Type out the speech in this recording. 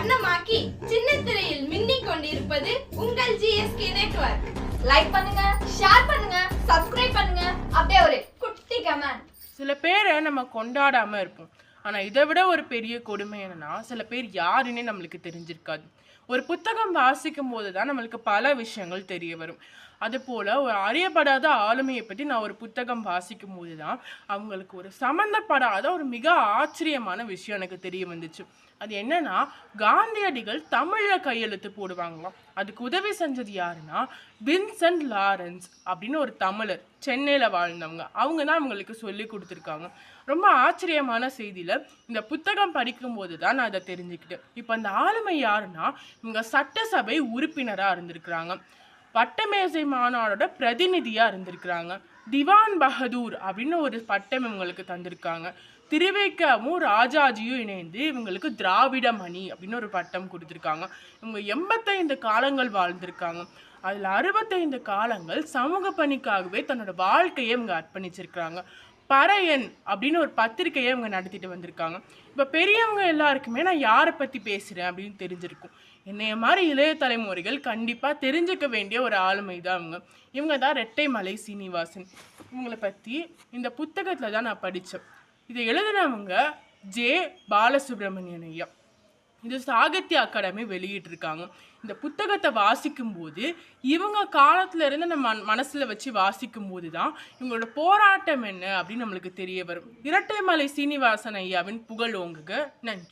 வண்ணமாக்கி சின்ன திரையில் மின்னிக் கொண்டிருப்பது உங்கள் ஜிஎஸ்கே நெட்வொர்க் லைக் பண்ணுங்க ஷேர் பண்ணுங்க சப்ஸ்கிரைப் பண்ணுங்க. அப்படியே ஒரு குட்டி கமெண்ட் சில பேரை நம்ம கொண்டாடாம இருப்போம். ஆனா இதை விட ஒரு பெரிய கொடுமை என்னன்னா சில பேர் யாருன்னே நம்மளுக்கு தெரிஞ்சிருக்காது. ஒரு புத்தகம் வாசிக்கும் போது தான் நம்மளுக்கு பல விஷயங்கள் தெரிய வரும். அதுபோல் ஒரு அறியப்படாத ஆளுமையை பற்றி நான் ஒரு புத்தகம் வாசிக்கும் போது தான் அவங்களுக்கு ஒரு சம்மந்தப்படாத ஒரு மிக ஆச்சரியமான விஷயம் எனக்கு தெரிய வந்துச்சு. அது என்னன்னா காந்தியடிகள் தமிழில் கையெழுத்து போடுவாங்களாம். அதுக்கு உதவி செஞ்சது யாருன்னா வின்சென்ட் லாரன்ஸ் அப்படின்னு ஒரு தமிழர் சென்னையில் வாழ்ந்தவங்க. அவங்க தான் அவங்களுக்கு சொல்லி கொடுத்துருக்காங்க. ரொம்ப ஆச்சரியமான செய்தியில் இந்த புத்தகம் படிக்கும்போது தான் நான் அதை தெரிஞ்சுக்கிட்டேன். இப்போ அந்த ஆளுமை யாருன்னா இவங்க சட்டசபை உறுப்பினராக இருந்திருக்கிறாங்க. வட்டமேசை மாநாடோட பிரதிநிதியாக இருந்திருக்கிறாங்க. திவான் பகதூர் அப்படின்னு ஒரு பட்டம் இவங்களுக்கு தந்திருக்காங்க. திருவேக்கமும் ராஜாஜியும் இணைந்து இவங்களுக்கு திராவிட மணி அப்படின்னு ஒரு பட்டம் கொடுத்துருக்காங்க. இவங்க எண்பத்தைந்து காலங்கள் வாழ்ந்திருக்காங்க. அதில் அறுபத்தைந்து காலங்கள் சமூக பணிக்காகவே தன்னோட வாழ்க்கையை இவங்க அர்ப்பணிச்சிருக்கிறாங்க. பறையன் அப்படின்னு ஒரு பத்திரிக்கையை இவங்க நடத்திட்டு வந்திருக்காங்க. இப்போ பெரியவங்க எல்லாருக்குமே நான் யாரை பற்றி பேசுகிறேன் அப்படின்னு தெரிஞ்சிருக்கும். என்னைய மாதிரி இளைய தலைமுறைகள் கண்டிப்பாக தெரிஞ்சுக்க வேண்டிய ஒரு ஆளுமை தான் அவங்க இவங்க தான் ரெட்டைமலை சீனிவாசன். இவங்களை பற்றி இந்த புத்தகத்தில் தான் நான் படித்தேன் இதை எழுதினவங்க ஜே. பாலசுப்ரமணியன் ஐயா. இது சாகித்ய அகாடமி வெளியிட்டிருக்காங்க. இந்த புத்தகத்தை வாசிக்கும்போது இவங்க காலத்துல இருந்து நம்ம மனசில் வச்சு வாசிக்கும் போது தான் இவங்களோட போராட்டம் என்ன அப்படின்னு நம்மளுக்கு தெரிய வரும். இரட்டைமலை சீனிவாசன் ஐயாவின் புகழ் ஓங்குக. நன்றி.